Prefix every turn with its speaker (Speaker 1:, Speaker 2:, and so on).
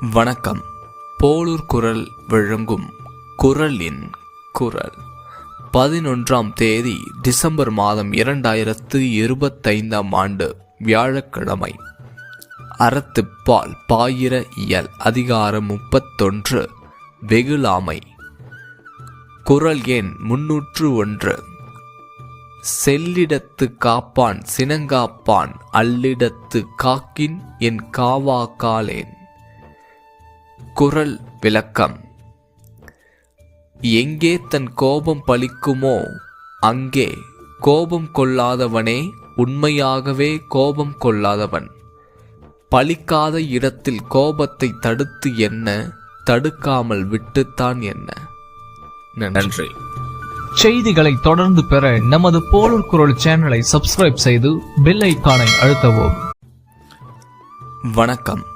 Speaker 1: வணக்கம். போலூர் குரல் வழங்கும் குரலின் குரல். பதினொன்றாம் தேதி டிசம்பர் மாதம் இரண்டாயிரத்து இருபத்தைந்தாம் ஆண்டு வியாழக்கிழமை. அறத்துப்பால் பாயிர இயல் அதிகாரம் முப்பத்தொன்று வெகுளாமை. குரல் எண் முன்னூற்று ஒன்று. செல்லிடத்து காப்பான் சினங்காப்பான் அல்லிடத்து காக்கின் என் காவா காலேன். குரல் விளக்கம். எங்கே தன் கோபம் பலிக்குமோ அங்கே கோபம் கொள்ளாதவனே உண்மையாகவே கோபம் கொள்ளாதவன். பலிக்காத இடத்தில் கோபத்தை தடுத்து என்ன தடுக்காமல் விட்டுத்தான் என்ன. நன்றி.
Speaker 2: செய்திகளை தொடர்ந்து பெற நமது போலூர் குரல் சேனலை சப்ஸ்கிரைப் செய்து பெல் ஐக்கானை அழுத்தவும்.
Speaker 1: வணக்கம்.